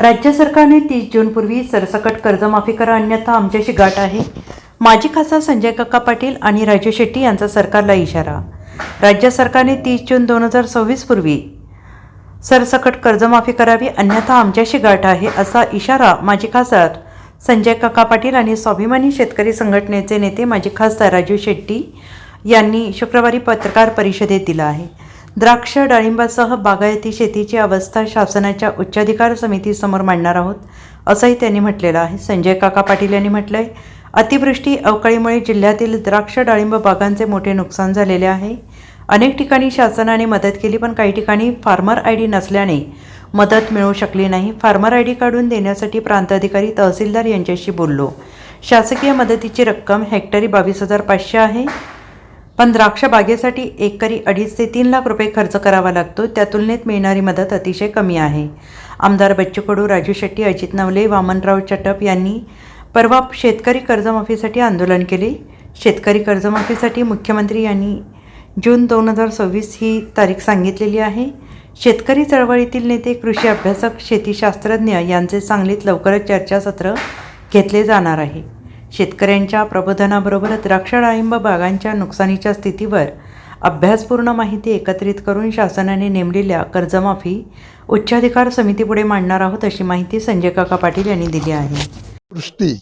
राज्य सरकारने तीस जूनपूर्वी सरसकट कर्जमाफी करा अन्यथा आमच्याशी गाठ आहे. माजी खासदार संजय काका पाटील आणि राजू शेट्टी यांचा सरकारला इशारा. राज्य सरकारने तीस जून दोन हजार सव्वीसपूर्वी सरसकट कर्जमाफी करावी अन्यथा आमच्याशी गाठ आहे असा इशारा माजी खासदार संजय काका पाटील आणि स्वाभिमानी शेतकरी संघटनेचे नेते माजी खासदार राजू शेट्टी यांनी शुक्रवारी पत्रकार परिषदेत दिला आहे. द्राक्ष डाळिंबासह बागायती शेतीची अवस्था शासनाच्या उच्चाधिकार समितीसमोर मांडणार आहोत असंही त्यांनी म्हटलेलं आहे. संजय काका पाटील यांनी म्हटलं आहे अतिवृष्टी अवकाळीमुळे जिल्ह्यातील द्राक्ष डाळिंब बागांचे मोठे नुकसान झालेले आहे. अनेक ठिकाणी शासनाने मदत केली पण काही ठिकाणी फार्मर आय डी नसल्याने मदत मिळू शकली नाही. फार्मर आय डी काढून देण्यासाठी प्रांताधिकारी तहसीलदार यांच्याशी बोललो. शासकीय मदतीची रक्कम हेक्टरी बावीस हजार पाचशे आहे. पण द्राक्ष बागेसाठी एकरी अडीच ते तीन लाख रुपये खर्च करावा लागतो. त्या तुलनेत मिळणारी मदत अतिशय कमी आहे. आमदार बच्चू कडू राजू शेट्टी अजित नवले वामनराव चटप यांनी परवा शेतकरी कर्जमाफीसाठी आंदोलन केले. शेतकरी कर्जमाफीसाठी मुख्यमंत्री यांनी जून दोन हजार सव्वीस ही तारीख सांगितलेली आहे. शेतकरी चळवळीतील नेते कृषी अभ्यासक शेतीशास्त्रज्ञ यांचे सांगलीत लवकरच चर्चासत्र घेतले जाणार आहे. शेतकऱ्यांच्या प्रबोधनाबरोबर द्राक्ष डाळिंब बागांच्या नुकसानीच्या स्थितीवर अभ्यासपूर्ण माहिती एकत्रित करून शासनाने नेमलेल्या कर्जमाफी उच्चाधिकार समितीपुढे मांडणार आहोत अशी माहिती संजय काका पाटील यांनी दिली आहे. दृष्टी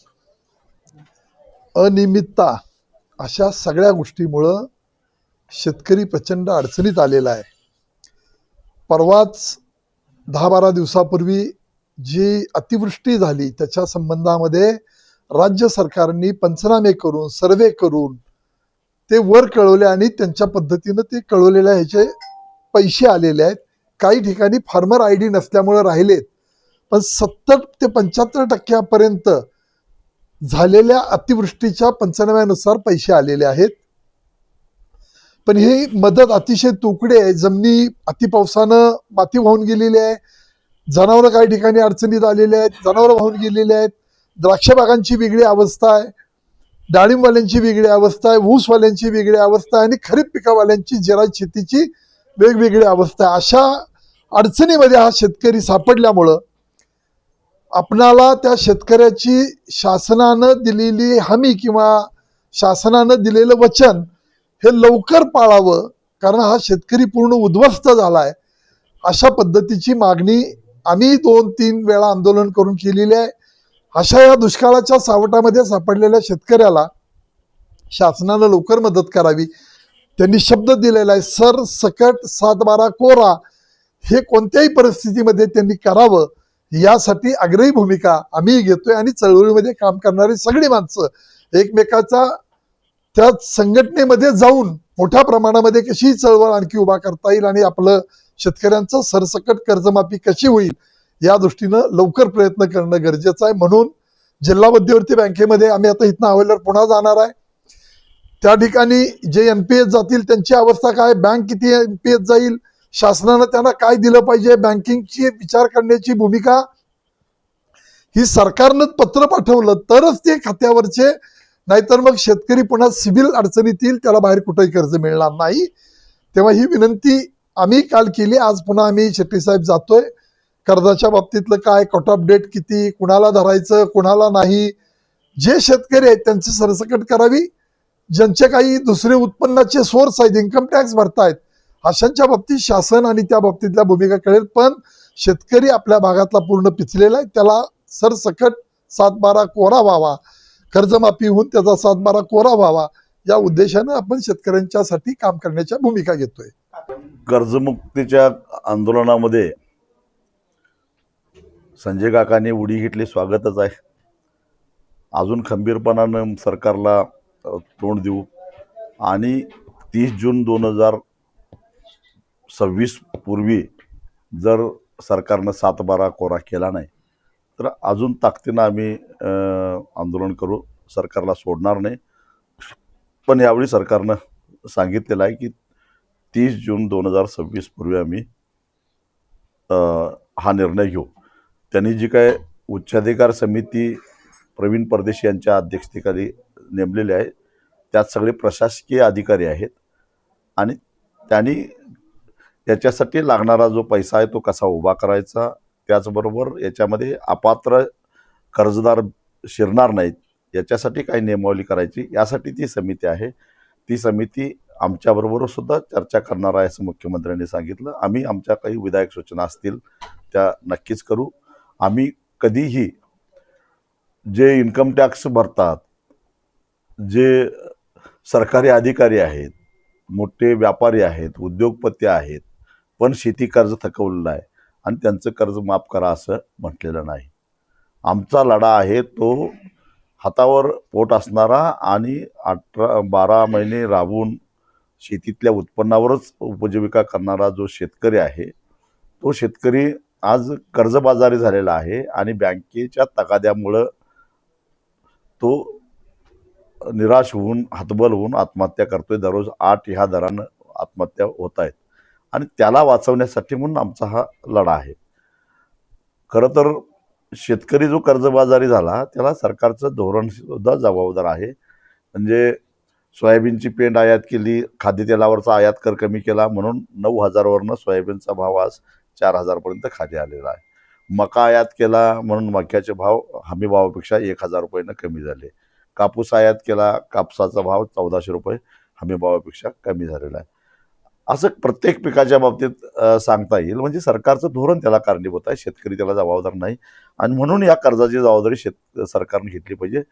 अनियमितता अशा सगळ्या गोष्टीमुळं शेतकरी प्रचंड अडचणीत आलेला आहे. परवाच दहा बारा दिवसापूर्वी जी अतिवृष्टी झाली त्याच्या संबंधामध्ये राज्य सरकारने पंचनामे करून सर्वे करून ते वर कळवले आणि त्यांच्या पद्धतीनं ते कळवलेल्या ह्याचे पैसे आलेले आहेत. काही ठिकाणी फार्मर आय डी नसल्यामुळे राहिलेत. पण सत्तर ते पंच्याहत्तर टक्क्यापर्यंत झालेल्या अतिवृष्टीच्या पंचनाम्यानुसार पैसे आलेले आहेत. पण ही मदत अतिशय तुकडे आहे. जमिनी अतिपावसानं माती वाहून गेलेली आहे. जनावरं काही ठिकाणी अडचणीत आलेले आहेत. जनावरं वाहून गेलेली आहेत. द्राक्षबागांची वेगळी अवस्था आहे डाळिंबवाल्यांची वेगळी अवस्था आहे ऊसवाल्यांची वेगळी अवस्था आहे आणि खरीप पिकावाल्यांची जरा शेतीची वेगवेगळी अवस्था आहे. अशा अडचणीमध्ये हा शेतकरी सापडल्यामुळं आपणाला त्या शेतकऱ्याची शासनानं दिलेली हमी किंवा शासनानं दिलेलं वचन हे लवकर पाळावं कारण हा शेतकरी पूर्ण उद्ध्वस्त झालाय. अशा पद्धतीची मागणी आम्ही दोन तीन वेळा आंदोलन करून केलेली आहे. अशा या दुष्काळाच्या सावटामध्ये सापडलेल्या शेतकऱ्याला शासनानं लवकर मदत करावी. त्यांनी शब्द दिलेला आहे सर सकट सातबारा कोरा. हे कोणत्याही परिस्थितीमध्ये त्यांनी करावं यासाठी आग्रही भूमिका आम्ही घेतोय आणि चळवळीमध्ये काम करणारी सगळी माणसं एकमेकाचा त्या संघटनेमध्ये जाऊन मोठ्या प्रमाणामध्ये कशी चळवळ आणखी उभा करता येईल आणि आपलं शेतकऱ्यांचं सरसकट कर्जमाफी कशी होईल या दृष्टीनं लवकर प्रयत्न करणं गरजेचं आहे. म्हणून जिल्हा मध्यवर्ती बँकेमध्ये आम्ही आता इथनं अवेलर पुन्हा जाणार आहे. त्या ठिकाणी जे एनपीएस जातील त्यांची अवस्था काय? बँक किती एनपीएस जाईल? शासनानं त्यांना काय दिलं पाहिजे? बँकिंगची विचार करण्याची भूमिका? ही सरकारनं पत्र पाठवलं तरच ते खात्यावरचे नाहीतर मग शेतकरी पुन्हा सिव्हिल अडचणीत येईल त्याला बाहेर कुठेही कर्ज मिळणार नाही. तेव्हा ही विनंती आम्ही काल केली आज पुन्हा आम्ही शेट्टी साहेब जातोय. कर्जाच्या बाबतीतलं काय? कट ऑफ डेट किती? कुणाला धरायचं? कुणाला नाही? जे शेतकरी आहेत त्यांची सरसकट करावी. ज्यांचे काही दुसरे उत्पन्नाचे सोर्स आहेत इन्कम टॅक्स भरतायत अशांच्या बाबतीत शासन आणि त्या बाबतीतल्या भूमिका कळेल. पण शेतकरी आपल्या भागातला पूर्ण पिचलेला आहे त्याला सरसकट सातबारा कोरा व्हावा. कर्जमाफी होऊन त्याचा सातबारा कोरा व्हावा. या उद्देशानं आपण शेतकऱ्यांच्यासाठी काम करण्याच्या भूमिका घेतोय. कर्जमुक्तीच्या आंदोलनामध्ये संजय काकाने उडी घेतली स्वागतच आहे. अजून खंबीरपणानं सरकारला तोंड देऊ. आणि तीस जून दोन हजार सव्वीस पूर्वी जर सरकारनं सातबारा कोरा केला नाही तर अजून ताकदीनं आम्ही आंदोलन करू. सरकारला सोडणार नाही. पण यावेळी सरकारनं सांगितलेलं आहे की तीस जून दोन हजार सव्वीस पूर्वी आम्ही हा निर्णय घेऊ. त्यांनी जी काय उच्चाधिकार समिती प्रवीण परदेशी यांच्या अध्यक्षतेखाली नेमलेली आहे त्यात सगळे प्रशासकीय अधिकारी आहेत आणि त्यांनी याच्यासाठी लागणारा जो पैसा आहे तो कसा उभा करायचा त्याचबरोबर याच्यामध्ये अपात्र कर्जदार शिरणार नाहीत याच्यासाठी काही नियमावली करायची यासाठी ती समिती आहे. ती समिती आमच्याबरोबर सुद्धा चर्चा करणार आहे असं मुख्यमंत्र्यांनी सांगितलं. आम्ही आमच्या काही विधायक सूचना असतील त्या नक्कीच करू. आम्ही कधीही जे इन्कम टॅक्स भरतात जे सरकारी अधिकारी आहेत मोठे व्यापारी आहेत उद्योगपती आहेत पण शेती कर्ज थकवलेलं आहे आणि त्यांचं कर्ज माफ करा असं म्हटलेलं नाही. आमचा लढा आहे तो हातावर पोट असणारा आणि अठरा बारा महिने राबून शेतीतल्या उत्पन्नावरच उपजीविका करणारा जो शेतकरी आहे तो शेतकरी आज कर्जबाजारी झालेला आहे आणि बँकेच्या तगाद्यामुळं तो निराश होऊन हतबल होऊन आत्महत्या करतोय. दररोज आठ ह्या दरानं आत्महत्या होत आहेत. आणि त्याला वाचवण्यासाठी म्हणून आमचा हा लढा आहे. खरं तर शेतकरी जो कर्जबाजारी झाला त्याला सरकारचं धोरण सुद्धा जबाबदार आहे. म्हणजे सोयाबीनची पेंड आयात केली खाद्यतेलावरचा आयात कर कमी केला म्हणून नऊ हजारवरनं सोयाबीनचा भाव आज चार हजारपर्यंत खाली आलेला आहे. मका आयात केला म्हणून मक्याचे भाव हमी भावापेक्षा एक हजार रुपयानं कमी झाले. कापूस आयात केला कापसाचा भाव चौदाशे रुपये हमी भावापेक्षा कमी झालेला आहे. असं प्रत्येक पिकाच्या बाबतीत सांगता येईल. म्हणजे सरकारचं धोरण त्याला कारणीभूत आहे. शेतकरी त्याला जबाबदार नाही. आणि म्हणून या कर्जाची जबाबदारी शेत सरकारने घेतली पाहिजे.